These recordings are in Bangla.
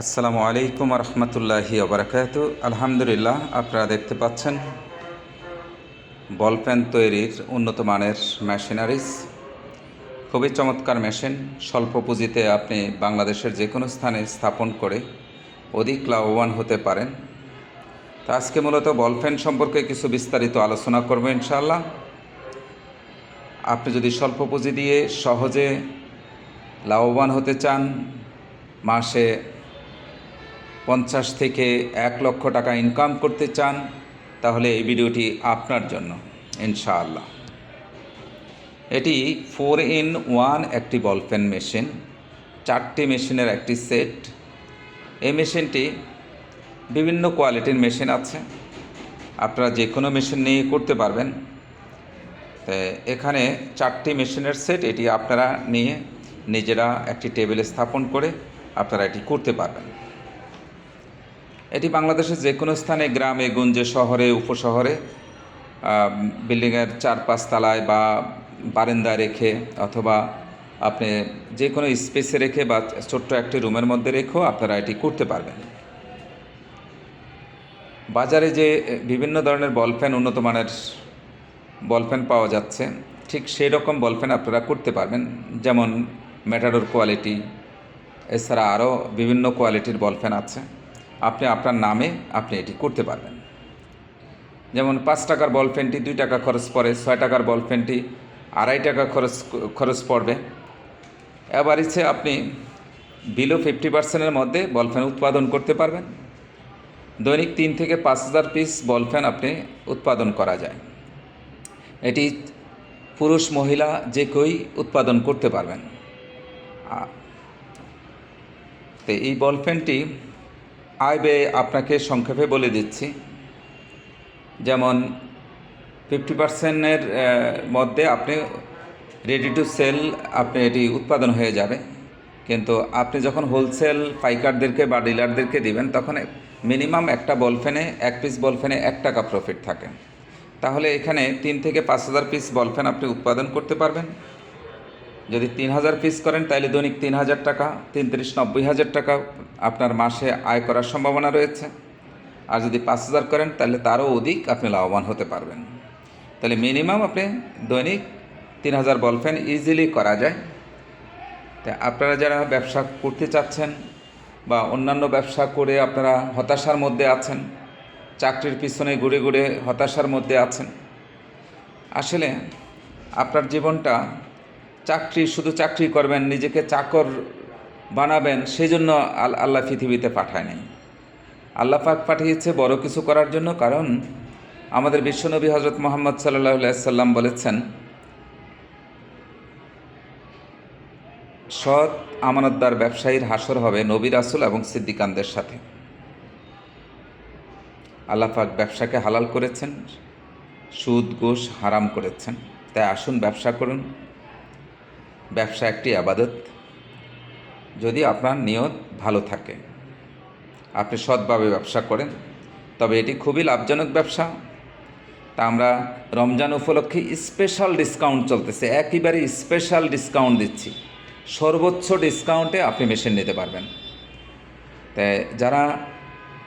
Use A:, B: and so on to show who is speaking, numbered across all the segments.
A: আসসালামু আলাইকুম রহমতুল্লাহি ওবরাকাত আলহামদুলিল্লাহ, আপনারা দেখতে পাচ্ছেন বল পেন তৈরির উন্নত মানের মেশিনারিজ। খুবই চমৎকার মেশিন। স্বল্প পুঁজিতে আপনি বাংলাদেশের যে কোনো স্থানে স্থাপন করে অধিক লাভবান হতে পারেন। তো আজকে মূলত বল পেন সম্পর্কে কিছু বিস্তারিত আলোচনা করব ইনশাআল্লাহ। আপনি যদি স্বল্প পুঁজি দিয়ে সহজে লাভবান হতে চান, মাসে পঞ্চাশ থেকে এক লক্ষ টাকা ইনকাম করতে চান, তাহলে এই ভিডিওটি আপনার জন্য, ইনশাআল্লাহ। এটি ফোর ইন ওয়ান একটি বল পেন মেশিন চারটি মেশিনের একটি সেট এই মেশিনটি বিভিন্ন কোয়ালিটির মেশিন আছে। আপনারা যে কোনো মেশিন নিয়ে করতে পারবেন। তো এখানে চারটি মেশিনের সেট এটি আপনারা নিয়ে নিজেরা একটি টেবিলে স্থাপন করে আপনারা এটি করতে পারবেন। এটি বাংলাদেশের যে কোনো স্থানে, গ্রামে, গঞ্জে, শহরে, উপশহরে বিল্ডিংয়ের চার পাঁচ তলায় বা বারান্দায় রেখে অথবা আপনি যে কোনো স্পেসে রেখে বা ছোট্ট একটি রুমের মধ্যে রেখেও আপনারা এটি করতে পারবেন। বাজারে যে বিভিন্ন ধরনের বল ফ্যান উন্নত মানের বল ফ্যান পাওয়া যাচ্ছে, ঠিক সেই রকম বল ফ্যান আপনারা করতে পারবেন। যেমন ম্যাটাডোর কোয়ালিটি এছাড়া আরও বিভিন্ন কোয়ালিটির বল ফ্যান আছে। আপনি আপনার নামে আপনি এটি করতে পারবেন। যেমন পাঁচ টাকার বল ফ্যানটি দুই টাকা খরচ পড়ে, ছয় টাকার বল ফ্যানটি আড়াই টাকা খরচ খরচ পড়বে। এবার ইচ্ছে আপনি বিলো ফিফটি পার্সেন্টের মধ্যে বল ফ্যান উৎপাদন করতে পারবেন। দৈনিক তিন থেকে পাঁচ হাজার পিস বল ফ্যান আপনি উৎপাদন করা যায়। এটি পুরুষ, মহিলা যে কেউই উৎপাদন করতে পারবেন। তো এই বল ফ্যানটি আয় ব্যয় আপনাকে সংক্ষেপে বলে দিচ্ছি। যেমন, ফিফটি পার্সেন্টের মধ্যে আপনি রেডি টু সেল আপনি এটি উৎপাদন হয়ে যাবে। কিন্তু আপনি যখন হোলসেল পাইকারদেরকে বা ডিলারদেরকে দিবেন, তখন মিনিমাম একটা বল ফ্যানে এক পিস বল ফ্যানে এক টাকা প্রফিট থাকে। তাহলে এখানে তিন থেকে পাঁচ হাজার পিস বল ফ্যান আপনি উৎপাদন করতে পারবেন। যদি তিন হাজার পিস করেন তাহলে দৈনিক তিন হাজার টাকা তিন তিরিশ নব্বই হাজার টাকা আপনার মাসে আয় করার সম্ভাবনা রয়েছে। আর যদি পাঁচ হাজার করেন তাহলে তারও অধিক আপনি লাভবান হতে পারবেন। তাহলে মিনিমাম আপনি দৈনিক তিন হাজার বল ইজিলি করা যায়। তা আপনারা যারা ব্যবসা করতে চাচ্ছেন বা অন্যান্য ব্যবসা করে আপনারা হতাশার মধ্যে আছেন, চাকরির পিছনে ঘুরে ঘুরে হতাশার মধ্যে আছেন, আসলে আপনার জীবনটা চাকরি, শুধু চাকরি করবেন, নিজেকে চাকর বানাবেন সেই জন্য আল আল্লাহ পৃথিবীতে পাঠায় নাই। আল্লাহ পাক পাঠিয়েছে বড় কিছু করার জন্য, কারণ আমাদের বিশ্বনবী হজরত মোহাম্মদ সাল্লাহ সাল্লাম বলেছেন, সৎ আমানতদার ব্যবসায়ীর হাসর হবে নবী রাসুল এবং সিদ্দিকানদের সাথে। আল্লাহ পাক ব্যবসাকে হালাল করেছেন, সুদ ঘুষ হারাম করেছেন। তাই আসুন ব্যবসা করুন। ব্যবসা একটি আবাদত। যদি আপনার নিয়ত ভালো থাকে, আপনি সৎভাবে ব্যবসা করেন, তবে এটি খুবই লাভজনক ব্যবসা। তা আমরা রমজান উপলক্ষে স্পেশাল ডিসকাউন্ট চলতেছে, একেবারে স্পেশাল ডিসকাউন্ট দিচ্ছি। সর্বোচ্চ ডিসকাউন্টে আপনি মেশিন নিতে পারবেন। তাই যারা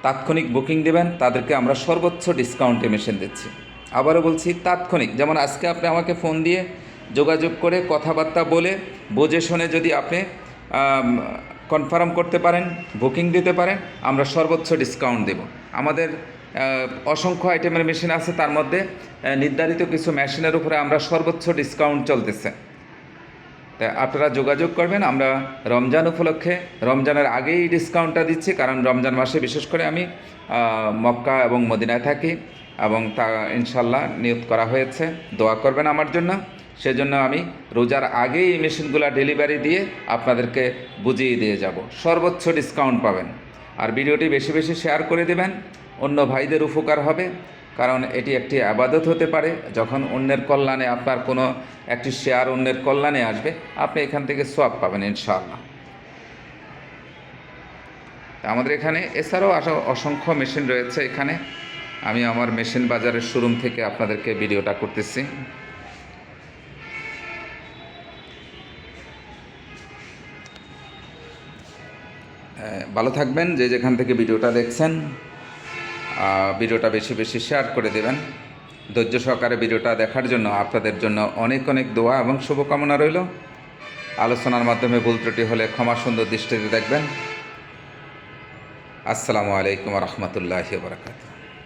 A: তাৎক্ষণিক বুকিং দেবেন, তাদেরকে আমরা সর্বোচ্চ ডিসকাউন্টে মেশিন দিচ্ছি। আবারও বলছি, তাৎক্ষণিক। যেমন আজকে আপনি আমাকে ফোন দিয়ে যোগাযোগ করে কথাবার্তা বলে, বুঝে শুনে যদি আপনি কনফার্ম করতে পারেন বুকিং দিতে পারেন, আমরা সর্বোচ্চ ডিসকাউন্ট দেব। আমাদের অসংখ্য আইটেমের মেশিন আছে, তার মধ্যে নির্ধারিত কিছু মেশিনের উপরে আমরা সর্বোচ্চ ডিসকাউন্ট চলতেছে। তা আপনারা যোগাযোগ করবেন, আমরা রমজান উপলক্ষে, রমজানের আগেই ডিসকাউন্টটা দিচ্ছি, কারণ রমজান মাসে বিশেষ করে আমি মক্কা এবং মদিনায় থাকি, এবং তা ইনশাল্লাহ নিয়োগ করা হয়েছে। দোয়া করবেন আমার জন্য। সেজন্য আমি রোজার আগেই এই মেশিনগুলো ডেলিভারি দিয়ে আপনাদেরকে বুঝিয়ে দিয়ে যাব। সর্বোচ্চ ডিসকাউন্ট পাবেন। আর ভিডিওটি বেশি বেশি শেয়ার করে দেবেন, অন্য ভাইদের উপকার হবে, কারণ এটি একটি আবাদত হতে পারে। যখন অন্যের কল্যাণে আপনার কোনো একটি শেয়ার অন্যের কল্যাণে আসবে, আপনি এখান থেকে সোয়াব পাবেন ইনশাআল্লাহ। আমাদের এখানে এছাড়াও অসংখ্য মেশিন রয়েছে এখানে। আমি আমার মেশিন বাজারের শোরুম থেকে আপনাদেরকে ভিডিওটা করতেছি। ভালো থাকবেন, যে যেখান থেকে ভিডিওটা দেখছেন ভিডিওটা বেশি বেশি শেয়ার করে দেবেন। ধৈর্য সহকারে ভিডিওটা দেখার জন্য আপনাদের জন্য অনেক অনেক দোয়া এবং শুভকামনা রইল। আলোচনার মাধ্যমে ভুল ত্রুটি হলে ক্ষমা সুন্দর দৃষ্টিতে দেখবেন। আসসালামু আলাইকুম রহমতুল্লাহ বারকাত